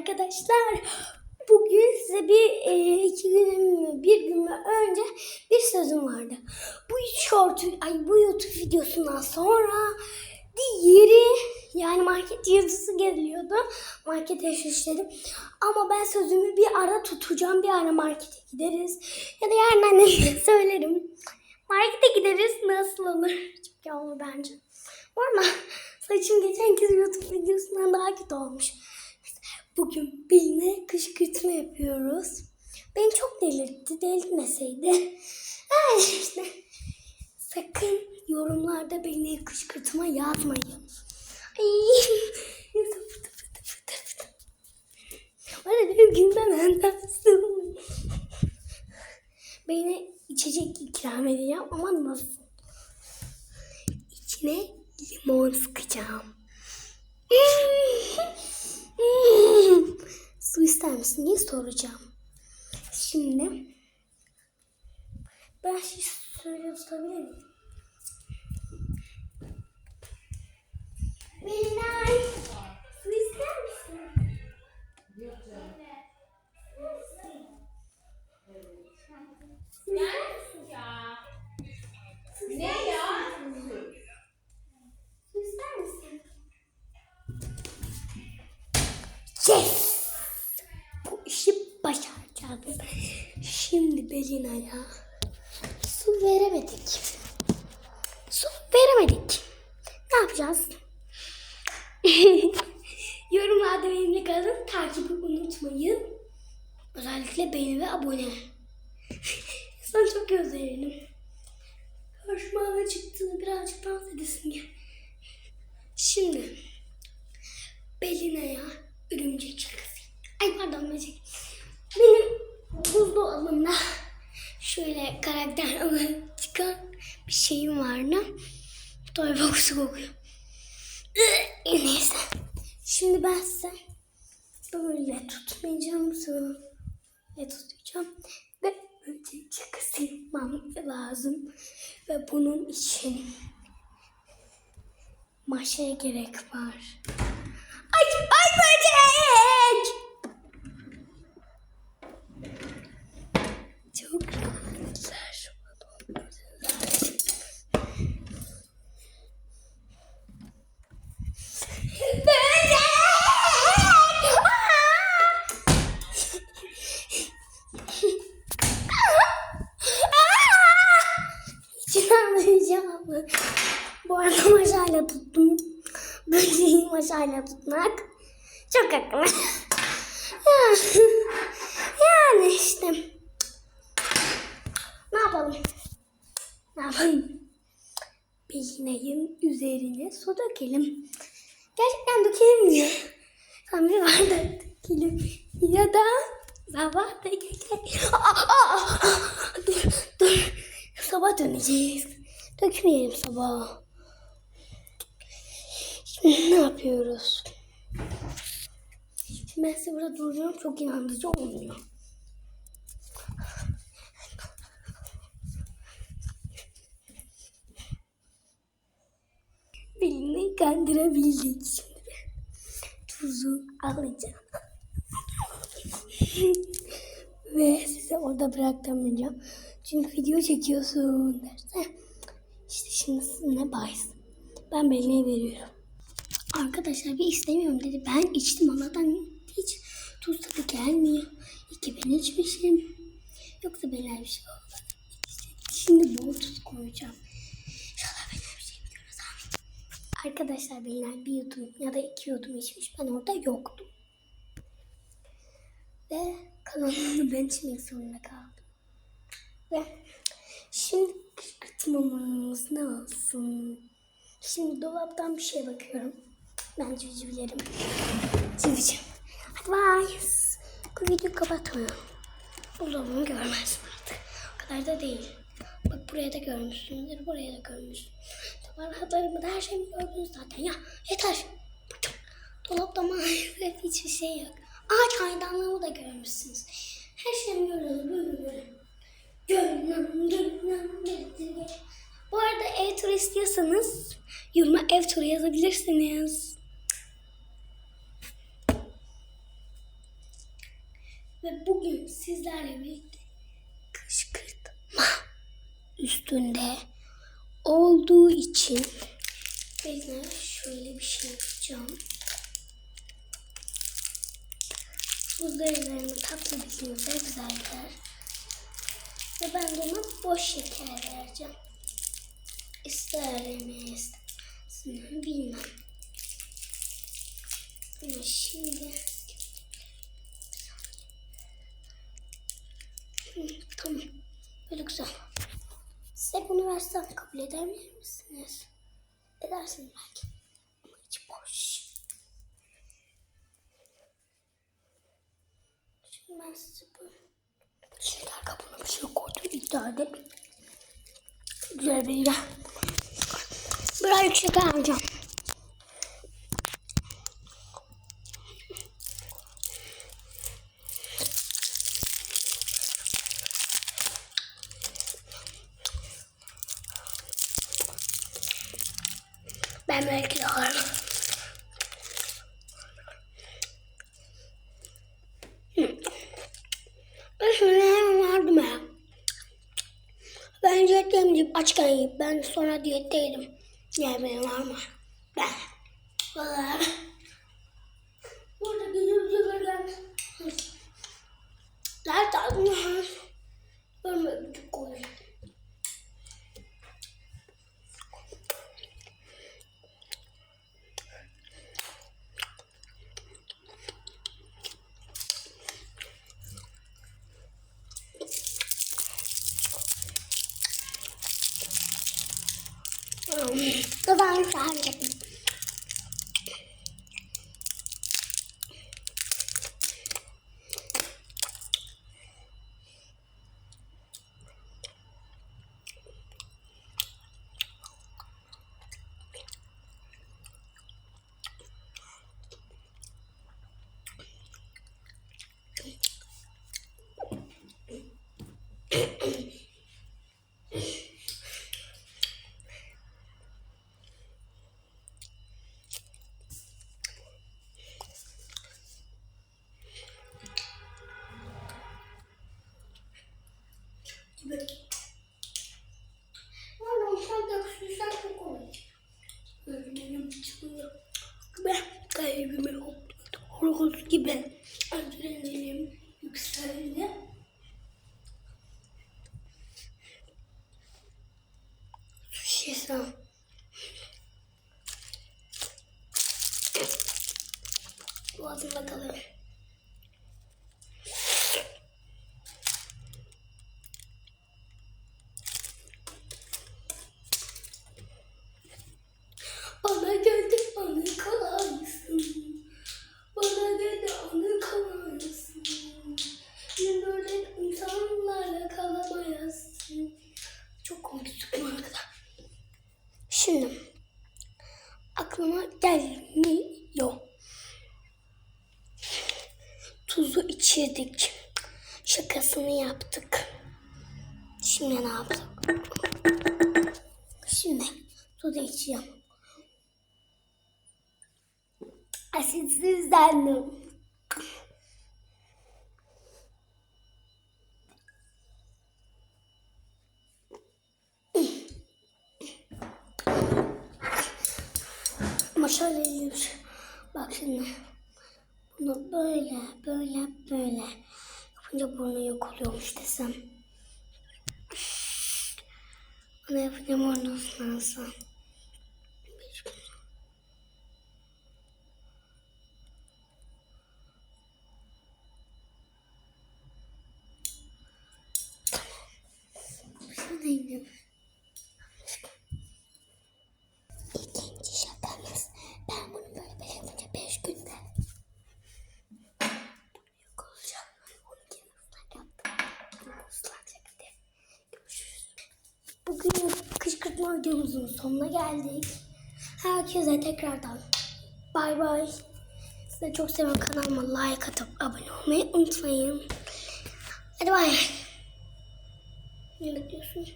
Arkadaşlar bugün size bir e, iki gün mü bir gün mü önce bir sözüm vardı. Bu short ay bu YouTube videosundan sonra diğeri yani market yazısı geliyordu. Markete şişledim. Ama ben sözümü bir ara tutacağım. Bir ara markete gideriz. Ya da yarın anneme söylerim. Markete gideriz. Nasıl olur? Çok iyi bence. Bu arada saçım geçen kez YouTube videosundan daha kötü olmuş. Bugün birine kışkırtma yapıyoruz. Beni çok delirtti. Delirtmeseydi. Ha işte. Sakın yorumlarda beni kışkırtma yazmayın. Ay. Bana benim günden anlatsın. Beni içecek ikram edeceğim ama nasıl? İçine limon sıkacağım. Su ister misin diye soracağım. Şimdi ben şey söyle tutabilir? Belinay, Belina'ya su veremedik. Su veremedik. Ne yapacağız? Yorumlarda benimle kalın. Takibi unutmayın. Özellikle beğeni ve abone. Sana çok özlerim. Karşıma çıktı. Birazcık dans edesin gel. Şimdi Belina'ya örümcek şakası. Ay pardon böcek. Benim buzdolabımda şöyle karakter olarak çıkan bir şeyim vardı. Box'u kokuyor. Neyse. Şimdi ben size böyle tutmayacağım. Sonra ve tutacağım. Ve şakası yapmam lazım. Ve bunun için maşaya gerek var. Ay, ay böcek! Çok rahatlar. Böcek! İçine alacağım. Arada maşayla tuttum. Böceği maşayla tutmak çok akıllı. yani işte. Ne yapalım? Ne yapalım? Belinay'ın üzerine su dökelim. Gerçekten dökelim diye. Tam bir bardak dökelim. Ya da sabah da. Dur, dur. Sabah döneceğiz. Dökmeyelim sabah. Ne yapıyoruz? Şimdi ben size burada duracağım. Çok inandırıcı olmuyor. Beni kandırabildik. Şimdi tuzu alacağım. Ve size orada bıraktamayacağım. Çünkü video çekiyorsun derse. İşte şimdi sizinle bahis. Ben Belina'ya veriyorum. Arkadaşlar bir istemiyorum dedi. Ben içtim Allah'tan hiç tuz tadı gelmiyor. İki ben içmişim. Yoksa Belina'ya bir şey olmadı. Şimdi bol tuz koyacağım. İnşallah Belina bir şey yapıyoruz amin. Arkadaşlar Belina bir yudum ya da iki yudum içmiş. Ben orada yoktum. Ve kalanını ben içmek zorunda kaldım. Ve şimdi kışkırtmamız ne olsun? Şimdi dolaptan bir şey bakıyorum. Ben civcivlerim. Civciv. Hadi bye. Bu videoyu kapatıyorum. Buzdolabını görmezsin artık. O kadar da değil. Bak buraya da görmüşsünüzdür. Buraya da görmüşsün. Tabaklarımı da her şeyimi gördünüz zaten. Ya yeter. Dolapta maalesef hiçbir şey yok. Aa çaydanlığımı da görmüşsünüz. Her şeyimi gördünüz. Böyle böyle. Gönlüm, gönlüm, gönlüm. Bu arada ev turu istiyorsanız yoruma ev turu yazabilirsiniz. Ve bugün sizlerle birlikte kışkırtma üstünde olduğu için ben şöyle bir şey yapacağım. Tuzlarını tatlı bildiğinizde güzel gider. Ve ben de ona boş şeker vereceğim. İsterseniz bilmem. Ama şimdi Hı, tamam. Böyle güzel. Size bunu versem kabul eder misiniz? Edersiniz belki. Ama içi boş. Şimdi ben size bu şeyler kapına bir şey koydum. İddia edip güzel bir yer. Birazcık şeker alacağım. Ben belki de alırım. Ben şöyle hemen aldım ya. Ben diyetteyim deyip açken yiyip ben sonra diyetteydim. Benim var mı? Kavang saan ka. Mm-hmm. Aklıma gelmiyor. Tuzu içirdik. Şakasını yaptık. Şimdi ne yaptık? Şimdi tuzu içeceğim. Asitsizlendim. Ama şöyle yiyoruz. Bak şimdi. Bunu böyle, böyle, böyle. Yapınca burnu yok oluyormuş desem. Bunu yapınca burnu ıslansın. Şuradaydım. İkinci şakamız. Ben bunu böyle böyle yapınca beş günde yok olacak. Onu gene ıslak yaptım. Bunu ıslanacak hadi. Görüşürüz. Bugün kışkırtma videomuzun sonuna geldik. Herkese tekrardan bay bay. Size çok seviyorum kanalıma like atıp abone olmayı unutmayın. Hadi bay. Ne bekliyorsun?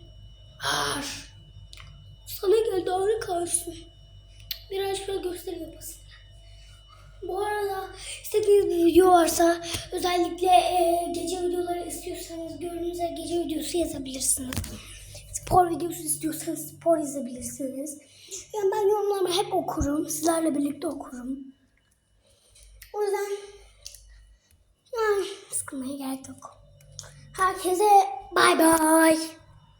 Har. Sana geldi ağrı karşı. Biraz şöyle gösteri yapasın. Bu arada istediğiniz bir video varsa özellikle e, gece videoları istiyorsanız gördüğünüz gece videosu yazabilirsiniz. Spor videosu istiyorsanız spor yazabilirsiniz. Yani ben yorumlarımı hep okurum. Sizlerle birlikte okurum. O yüzden yani sıkılmaya gerek yok. Herkese bay bay.